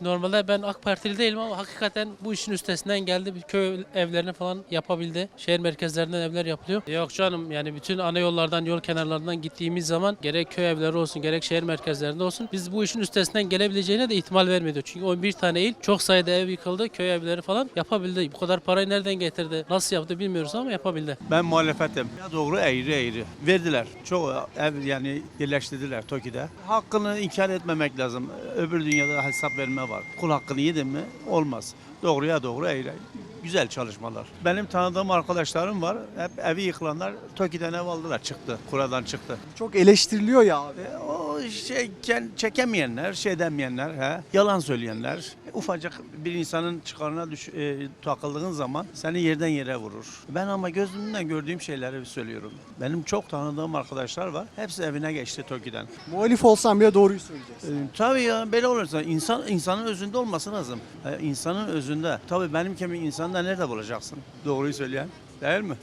Normalde ben AK Partili değilim ama hakikaten bu işin üstesinden geldi. Köy evlerini falan yapabildi. Şehir merkezlerinden evler yapılıyor. Yok canım yani bütün ana yollardan, yol kenarlarından gittiğimiz zaman gerek köy evleri olsun, gerek şehir merkezlerinde olsun biz bu işin üstesinden gelebileceğine de ihtimal vermiyordu. Çünkü 11 tane il çok sayıda ev yıkıldı, köy evleri falan yapabildi. Bu kadar parayı nereden getirdi, nasıl yaptı bilmiyoruz ama yapabildi. Ben muhalefetim. Ya doğru eğri eğri. Verdiler. Çok ev yani yerleştirdiler TOKİ'de. Hakkını inkar etmemek lazım. Öbür dünyada hesap verme var. Kul hakkını yedin mi olmaz. Doğruya doğru eğri. Güzel çalışmalar. Benim tanıdığım arkadaşlarım var. Hep evi yıkılanlar TOKİ'den ev aldılar. Çıktı. Kuradan çıktı. Çok eleştiriliyor ya abi. E, o şey çekemeyenler, şey demeyenler, he, yalan söyleyenler. Ufacık bir insanın çıkarına düş, e, takıldığın zaman seni yerden yere vurur. Ben ama gözümden gördüğüm şeyleri söylüyorum. Benim çok tanıdığım arkadaşlar var. Hepsi evine geçti TOKİ'den. Muhalif olsan bile doğruyu söyleyeceksin. E, tabii ya böyle olursa insan insanın özünde olması lazım. E, insanın özünde. Tabii benim gibi insanı da nerede bulacaksın? Doğruyu söyleyen. Değil mi?